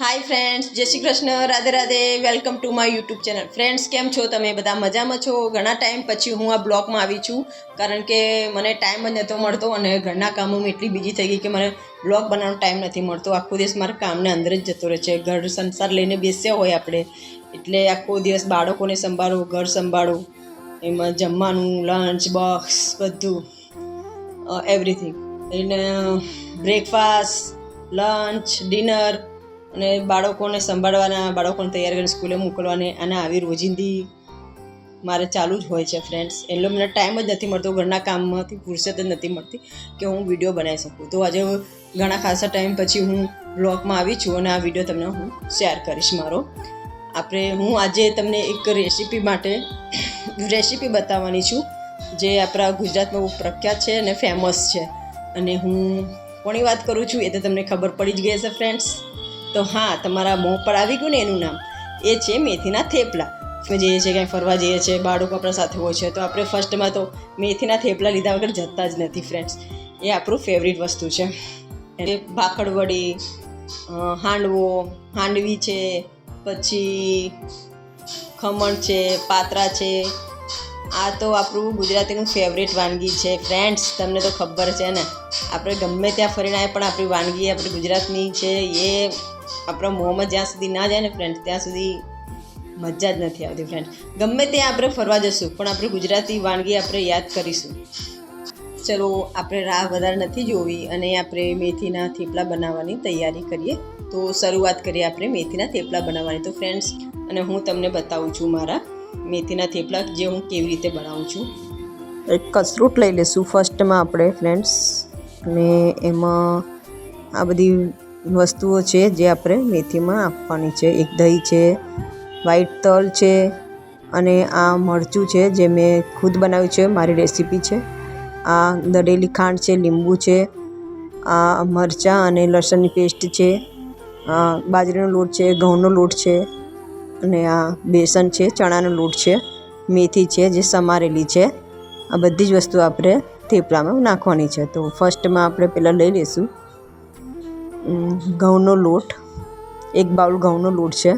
હાય friends જય Shri Krishna, Radhe Radhe welcome to my YouTube channel friends કેમ છો તમે? બધા મજામાં છો? ઘણા ટાઈમ પછી હું આ બ્લોગમાં આવી છું, કારણ કે મને ટાઈમ જ નહોતો મળતો અને ઘરના કામોમાં એટલી બીજી થઈ ગઈ કે મને બ્લોગ બનાવવાનો ટાઈમ નથી મળતો. આખો દિવસ મારા કામને અંદર જ જતો રહે છે. ઘર સંસાર લઈને બેસ્યા હોય આપણે. એટલે આખો દિવસ બાળકોને સંભાળો, ઘર સંભાળો, એમાં જમવાનું લંચ બોક્સ બધું એવરીથિંગ એને બ્રેકફાસ્ટ લંચ ડિનર અને બાળકોને સંભાળવાના, બાળકોને તૈયાર કરીને સ્કૂલે મોકલવાને અને આવી રોજિંદી મારે ચાલુ જ હોય છે ફ્રેન્ડ્સ એટલે મને ટાઈમ જ નથી મળતો, ઘરના કામમાંથી ફુરસત જ નથી મળતી કે હું વીડિયો બનાવી શકું. તો આજે ઘણા ખાસા ટાઈમ પછી હું બ્લોગમાં આવી છું અને આ વીડિયો તમને હું શેર કરીશ મારો. આપણે, હું આજે તમને એક રેસીપી માટે રેસીપી બતાવવાની છું, જે આપણા ગુજરાતમાં બહુ પ્રખ્યાત છે અને ફેમસ છે. અને હું કોની વાત કરું છું એ તો તમને ખબર પડી જ ગઈ હશે ફ્રેન્ડ્સ તો હા, તમારા મોં પર આવી ગયું ને એનું નામ. એ છે મેથીના થેપલા. જઈએ છીએ ક્યાંય ફરવા જઈએ છીએ બાળકો આપણા સાથે હોય છે, તો આપણે ફર્સ્ટમાં તો મેથીના થેપલા લીધા વગર જતા જ નથી ફ્રેન્ડ્સ એ આપણું ફેવરિટ વસ્તુ છે. એટલે ભાખડવડી હાંડવો, હાંડવી છે, પછી ખમણ છે, પાતરા છે આ તો આપણું ગુજરાતીનું ફેવરેટ વાનગી છે. ફ્રેન્ડ્સ તમને તો ખબર છે ને. આપણે ગમે ત્યાં ફરીને આવીએ, પણ આપણી વાનગી આપણી ગુજરાતની છે. એ આપણા મોંમાં જ્યાં સુધી ના જાય ને ફ્રેન્ડ્સ ત્યાં સુધી મજા જ નથી આવતી ફ્રેન્ડ ગમે ત્યાં આપણે ફરવા જશું, પણ આપણે ગુજરાતી વાનગી આપણે યાદ કરીશું. ચલો, આપણે રાહ વધારે નથી જોવી અને આપણે મેથીના થેપલા બનાવવાની તૈયારી કરીએ. તો શરૂઆત કરીએ આપણે મેથીના થેપલા બનાવવાની. તો ફ્રેન્ડ્સ અને હું તમને બતાવું છું મારા મેથીના થેપલા જે હું કેવી રીતે બનાવું છું. એક કસરૂટ લઈ લઈશું ફર્સ્ટમાં આપણે ફ્રેન્ડ્સ. અને એમાં આ બધી વસ્તુઓ છે જે આપણે મેથીમાં આપવાની છે. એક દહીં છે વ્હાઈટ તલ છે, અને આ મરચું છે જે મેં ખુદ બનાવ્યું છે, મારી રેસીપી છે. આ દળેલી ખાંડ છે, લીંબુ છે, આ મરચાં અને લસણની પેસ્ટ છે બાજરીનો લોટ છે, ઘઉંનો લોટ છે અને આ બેસન છે, ચણાનો લોટ છે, મેથી છે જે સમારેલી છે. આ બધી જ વસ્તુ આપણે થેપલામાં નાખવાની છે. તો ફર્સ્ટમાં આપણે પહેલાં લઈ લઈશું. ઘઉંનો લોટ. એક બાઉલ ઘઉંનો લોટ છે.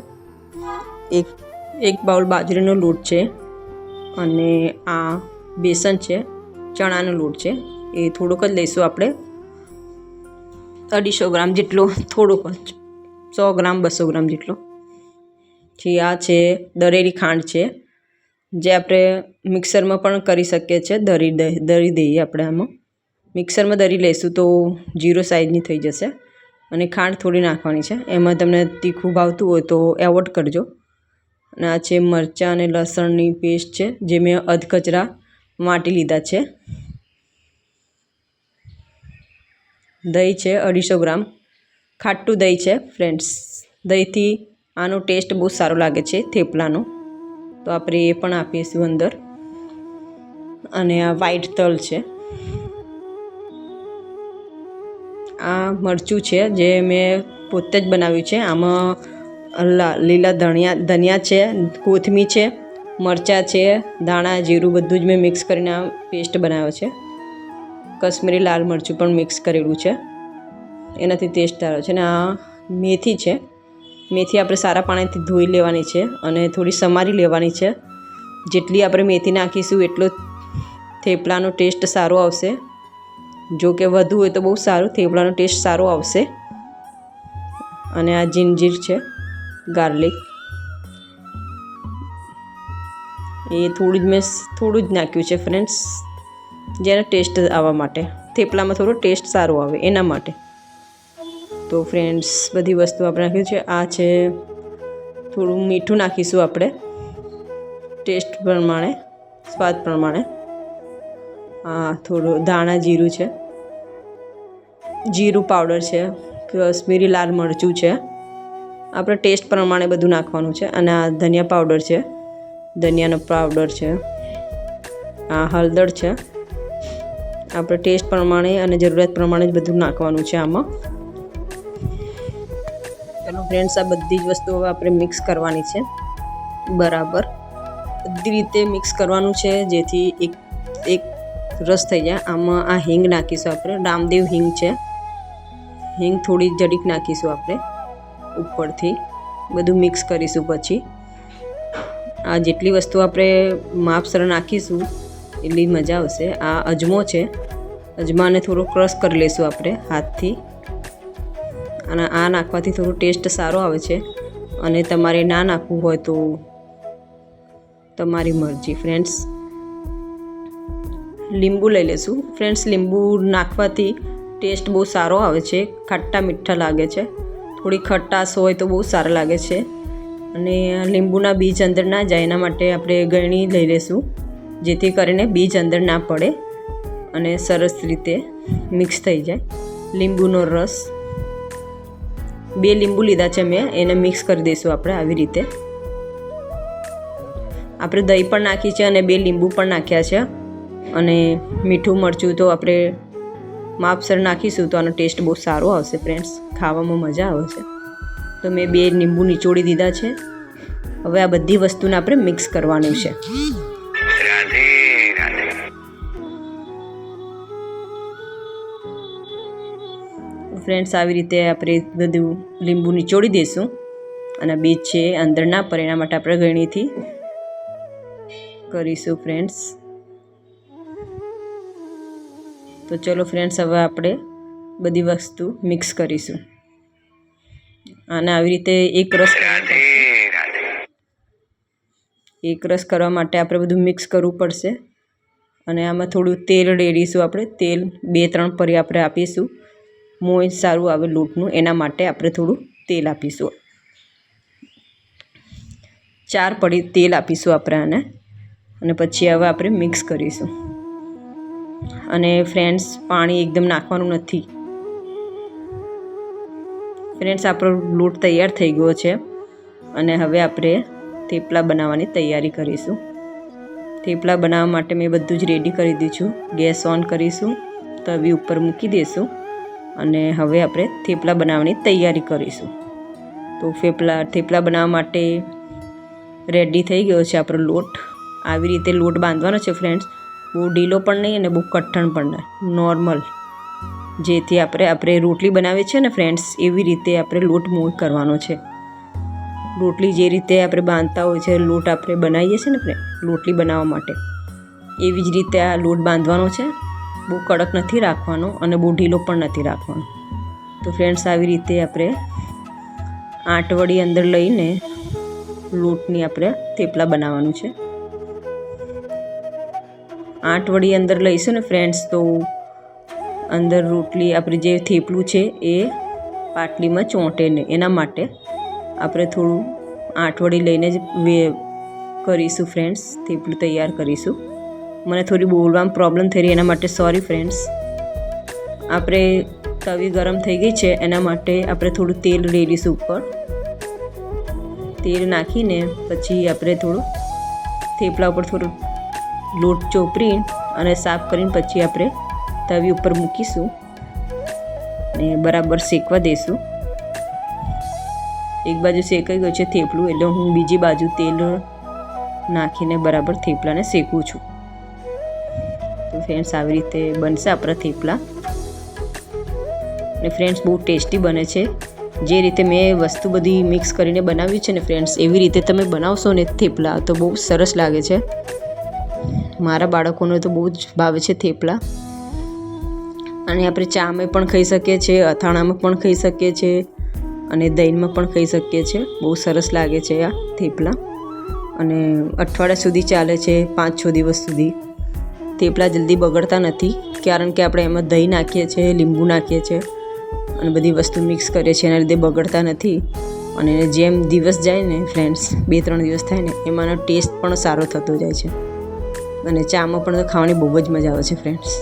એક એક બાઉલ બાજરીનો લોટ છે. અને આ બેસન છે, ચણાનો લોટ છે. એ થોડોક જ લઈશું આપણે. અઢીસો ગ્રામ જેટલો, થોડોક જ. સો ગ્રામ, બસો ગ્રામ જેટલો. પછી આ છે દરેલી ખાંડ છે, જે આપણે મિક્સરમાં પણ કરી શકીએ છીએ, દરી દરી દઈએ આપણે આમાં. મિક્સરમાં દરી લઈશું તો જીરો સાઇઝની થઈ જશે અને ખાંડ થોડી નાખવાની છે. એમાં તમને તીખું ભાવતું હોય તો એવોર્ડ કરજો. અને આ છે મરચાં અને લસણની પેસ્ટ છે, જે મેં અધકચરા માટી લીધા છે. દહીં છે અઢીસો ગ્રામ. ખાટું દહીં છે ફ્રેન્ડ્સ દહીંથી આનો ટેસ્ટ બહુ સારો લાગે છે થેપલાનો. તો આપણે એ પણ આપીશું અંદર. અને આ વ્હાઈટ તલ છે. આ મરચું છે જે મેં પોતે જ બનાવ્યું છે. આમાં લીલા ધનિયા ધનિયા છે, કોથમીર છે, મરચાં છે, ધાણા, જીરું બધું જ મેં મિક્સ કરીને આ પેસ્ટ બનાવ્યો છે. કશ્મીરી લાલ મરચું પણ મિક્સ કરેલું છે. એનાથી ટેસ્ટ સારો છે. અને આ મેથી છે. મેથી આપણે સારા પાણીથી ધોઈ લેવાની છે અને થોડી સમારી લેવાની છે. જેટલી આપણે મેથી નાખીશું એટલો થેપલાનો ટેસ્ટ સારો આવશે. જો કે વધુ હોય તો બહુ સારું, થેપલાનો ટેસ્ટ સારો આવશે. અને આ જિંજીર છે, ગાર્લિક. એ થોડું જ મેં થોડું જ નાખ્યું છે ફ્રેન્ડ્સ જેનો ટેસ્ટ આવવા માટે. થેપલામાં થોડો ટેસ્ટ સારો આવે એના માટે. તો ફ્રેન્ડ્સ બધી વસ્તુ આપણે નાખ્યું છે. આ છે થોડું મીઠું નાખીશું આપણે. ટેસ્ટ પ્રમાણે, સ્વાદ પ્રમાણે. આ થોડું ધાણા જીરું છે. જીરું પાવડર છે. કશ્મીરી લાલ મરચું છે. આપણે ટેસ્ટ પ્રમાણે બધું નાખવાનું છે. અને આ ધનિયા પાવડર છે. ધનિયાનો પાવડર છે. આ હળદર છે. આપણે ટેસ્ટ પ્રમાણે અને જરૂરિયાત પ્રમાણે જ બધું નાખવાનું છે આમાં. ચલો ફ્રેન્ડ્સ આ બધી જ વસ્તુઓ આપણે મિક્સ કરવાની છે. બરાબર. બધી રીતે મિક્સ કરવાનું છે, જેથી એક એક રસ થઈ જાય. આમાં આ હિંગ નાખીશું આપણે. રામદેવ હિંગ છે. હિંગ થોડી જડીક નાખીશું આપણે ઉપરથી. બધું મિક્સ કરીશું પછી. આ જેટલી વસ્તુ આપણે માપસર નાખીશું, એટલી મજા આવશે. આ અજમો છે. અજમાને થોડો ક્રશ કરી લઈશું આપણે હાથથી. અને આ નાખવાથી થોડું ટેસ્ટ સારો આવે છે. અને તમારે ના નાખવું હોય તો તમારી મરજી ફ્રેન્ડ્સ લીંબુ લઈ લેશું. ફ્રેન્ડ્સ લીંબુ નાખવાથી ટેસ્ટ બહુ સારો આવે છે. ખાટા મીઠા લાગે છે. થોડી ખટાશ હોય તો બહુ સારા લાગે છે. અને લીંબુના બીજ અંદર ના જાય, એના માટે આપણે ગળણી લઈ લઈશું જેથી કરીને બીજ અંદર ના પડે અને સરસ રીતે મિક્સ થઈ જાય. લીંબુનો રસ બે લીંબુ લીધા છે મેં, એને મિક્સ કરી દઈશું આપણે આવી રીતે. આપણે દહીં પણ નાખી છે અને બે લીંબુ પણ નાખ્યા છે. અને મીઠું મરચું તો આપણે માપસર નાખીશું તો આનો ટેસ્ટ બહુ સારો આવશે ફ્રેન્ડ્સ ખાવામાં મજા આવે છે. તો મેં બે લીંબુ નીચોડી દીધા છે. હવે આ બધી વસ્તુને આપણે મિક્સ કરવાનું છે. ફ્રેન્ડ્સ આવી રીતે આપણે બધું લીંબુ નીચોડી દઈશું અને બીજ છે અંદરના અંદર ના પડે એના માટે આપણે ગરણીથી કરીશું ફ્રેન્ડ્સ તો ચલો ફ્રેન્ડ્સ હવે આપણે બધી વસ્તુ મિક્સ કરીશું. અને આવી રીતે એક રસ એક રસ કરવા માટે આપણે બધું મિક્સ કરવું પડશે. અને આમાં થોડું તેલ રેડીશું આપણે તેલ બે ત્રણ પરી આપણે આપીશું. મોય સારું આવે લોટનું, એના માટે આપણે થોડું તેલ આપીશું. ચાર પડી તેલ આપીશું આપણે આને, અને પછી હવે આપણે મિક્સ કરીશું. અને ફ્રેન્ડ્સ પાણી એકદમ નાખવાનું નથી. ફ્રેન્ડ્સ આપણો લોટ તૈયાર થઈ ગયો છે. અને હવે આપણે થેપલા બનાવવાની તૈયારી કરીશું. થેપલા બનાવવા માટે મેં બધું જ રેડી કરી દીધું. ગેસ ઓન કરીશું. તવી ઉપર મૂકી દઈશું અને હવે આપણે થેપલા બનાવવાની તૈયારી કરીશું. તો થેપલા થેપલા બનાવવા માટે રેડી થઈ ગયો છે આપણો લોટ. આવી રીતે લોટ બાંધવાનો છે ફ્રેન્ડ્સ બહુ ઢીલો પણ નહીં અને બહુ કઠણ પણ નહીં. નોર્મલ જેથી આપણે આપણે રોટલી બનાવીએ છીએ ને ફ્રેન્ડ્સ એવી રીતે આપણે લોટ મૂવ કરવાનો છે. રોટલી જે રીતે આપણે બાંધતા હોય છે, લોટ આપણે બનાવીએ છીએ ને ફ્રેન્ડ રોટલી બનાવવા માટે. એવી જ રીતે આ લોટ બાંધવાનો છે. બહુ કડક નથી રાખવાનો અને બહુ ઢીલો પણ નથી રાખવાનો. તો ફ્રેન્ડ્સ આવી રીતે આપણે આઠ વડી અંદર લઈને લોટની આપણે થેપલા બનાવવાનું છે. આઠ વડી અંદર લઈશું ને ફ્રેન્ડ્સ તો અંદર રોટલી આપણે જે થેપલું છે એ પાટલીમાં ચોંટે ને એના માટે આપણે થોડું આઠવડી લઈને જ વે, કરીશું ફ્રેન્ડ્સ થેપલું તૈયાર કરીશું. મને થોડી બોલવામાં પ્રોબ્લેમ થઈ રહી, એના માટે સોરી ફ્રેન્ડ્સ આપણે તવી ગરમ થઈ ગઈ છે, એના માટે આપણે થોડું તેલ રેડીશું ઉપર. તેલ નાખીને પછી આપણે થોડું થેપલા ઉપર થોડું લોટ ચોપરી અને સાફ કરીને પછી આપણે તવી ઉપર મૂકીશું ને બરાબર શેકવા દઈશું. એક બાજુ શેકાઈ ગયું છે થેપલું, એટલે હું બીજી બાજુ તેલ નાખીને બરાબર થેપલાને શેકું છું. ફ્રેન્ડ્સ આવી રીતે બનશે આપણા થેપલા ને ફ્રેન્ડ્સ બહુ ટેસ્ટી બને છે. જે રીતે મેં વસ્તુ બધી મિક્સ કરીને બનાવ્યું છે ને ફ્રેન્ડ્સ એવી રીતે તમે બનાવશો ને થેપલા તો બહુ સરસ લાગે છે. મારા બાળકોને તો બહુ જ ભાવે છે થેપલા. અને આપણે ચામાં પણ ખાઈ શકીએ છીએ અથાણામાં પણ ખાઈ શકીએ છીએ અને દહીંમાં પણ ખાઈ શકીએ છીએ બહુ સરસ લાગે છે આ થેપલા. અને અઠવાડિયા સુધી ચાલે છે, પાંચ છ દિવસ સુધી. થેપલા જલ્દી બગડતા નથી, કારણ કે આપણે એમાં દહીં નાખીએ છીએ, લીંબુ નાખીએ છીએ અને બધી વસ્તુ મિક્સ કરીએ છીએ, એના લીધે બગડતા નથી. અને જેમ દિવસ જાય ને ફ્રેન્ડ્સ બે ત્રણ દિવસ થાય ને, એમાંનો ટેસ્ટ પણ સારો થતો જાય છે. અને ચામાં પણ ખાવાની બહુ જ મજા આવે છે ફ્રેન્ડ્સ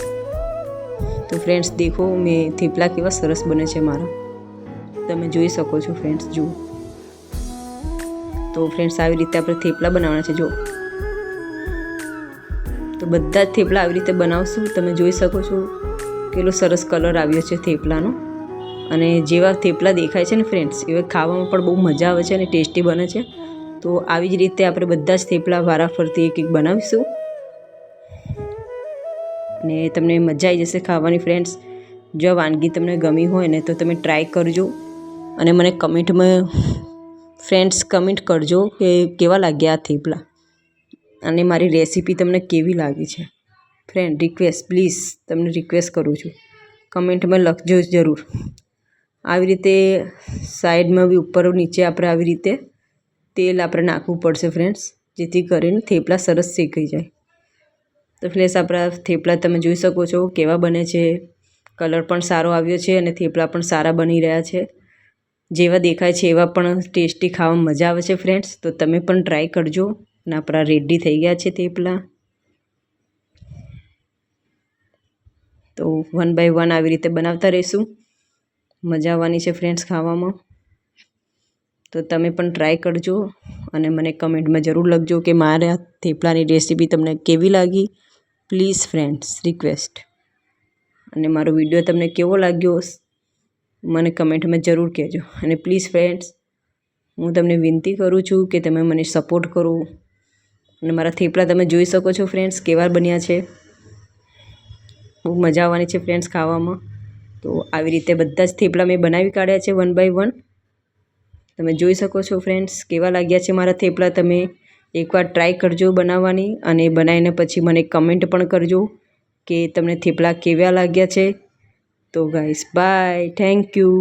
તો ફ્રેન્ડ્સ દેખો મેં થેપલા કેવા સરસ બને છે મારા. તમે જોઈ શકો છો ફ્રેન્ડ્સ જુઓ. તો ફ્રેન્ડ્સ આવી રીતે આપણે થેપલા બનાવવાના છે જો તો બધા જ થેપલા આવી રીતે બનાવશું. તમે જોઈ શકો છો કેટલો સરસ કલર આવ્યો છે થેપલાનો. અને જેવા થેપલા દેખાય છે ને ફ્રેન્ડ્સ એવા ખાવામાં પણ બહુ મજા આવે છે અને ટેસ્ટી બને છે. તો આવી જ રીતે આપણે બધા જ થેપલા વારાફરતી એક એક બનાવીશું. અને તમને મજા આવી જશે ખાવાની ફ્રેન્ડ્સ જો વાનગી તમને ગમી હોય ને તો તમે ટ્રાય કરજો. અને મને કમેન્ટમાં ફ્રેન્ડ્સ કમેન્ટ કરજો કે કેવા લાગ્યા આ થેપલા. અને મારી રેસીપી તમને કેવી લાગી છે? ફ્રેન્ડ રિક્વેસ્ટ પ્લીઝ તમને રિક્વેસ્ટ કરું છું. કમેન્ટમાં લખજો જરૂર. આવી રીતે સાઈડમાં બી ઉપર નીચે આપણે આવી રીતે તેલ આપણે નાખવું પડશે ફ્રેન્ડ્સ જેથી કરીને થેપલા સરસ શેકાઈ જાય. તો ફ્રેન્ડ્સ આપણા થેપલા તમે જોઈ શકો છો કેવા બને છે. કલર પણ સારો આવ્યો છે અને થેપલા પણ સારા બની રહ્યા છે. જેવા દેખાય છે એવા પણ ટેસ્ટી ખાવામાં મજા આવે છે ફ્રેન્ડ્સ તો તમે પણ ટ્રાય કરજો. અને આપણા રેડી થઈ ગયા છે થેપલા. તો વન બાય વન આવી રીતે બનાવતા રહીશું. મજા આવવાની છે ફ્રેન્ડ્સ ખાવામાં. તો તમે પણ ટ્રાય કરજો અને મને કમેન્ટમાં જરૂર લખજો કે મારા થેપલાની રેસીપી તમને કેવી લાગી. પ્લીઝ ફ્રેન્ડ્સ રિક્વેસ્ટ અને મારો વીડિયો તમને કેવો લાગ્યો, મને કમેન્ટમાં જરૂર કહેજો. અને પ્લીઝ ફ્રેન્ડ્સ હું તમને વિનંતી કરું છું કે તમે મને સપોર્ટ કરો. અને મારા થેપલા તમે જોઈ શકો છો ફ્રેન્ડ્સ કેવા બન્યા છે. બહુ મજા આવવાની છે ફ્રેન્ડ્સ ખાવામાં. તો આવી રીતે બધા જ થેપલા મેં બનાવી કાઢ્યા છે વન બાય વન તમે જોઈ શકો છો ફ્રેન્ડ્સ કેવા લાગ્યા છે મારા થેપલા તમે. એકવાર ટ્રાય કરજો બનાવવાની અને બનાવીને પછી મને કમેન્ટ પણ કરજો કે તમને થેપલા કેવા લાગ્યા છે. તો ગાઈસ બાય થેન્ક યુ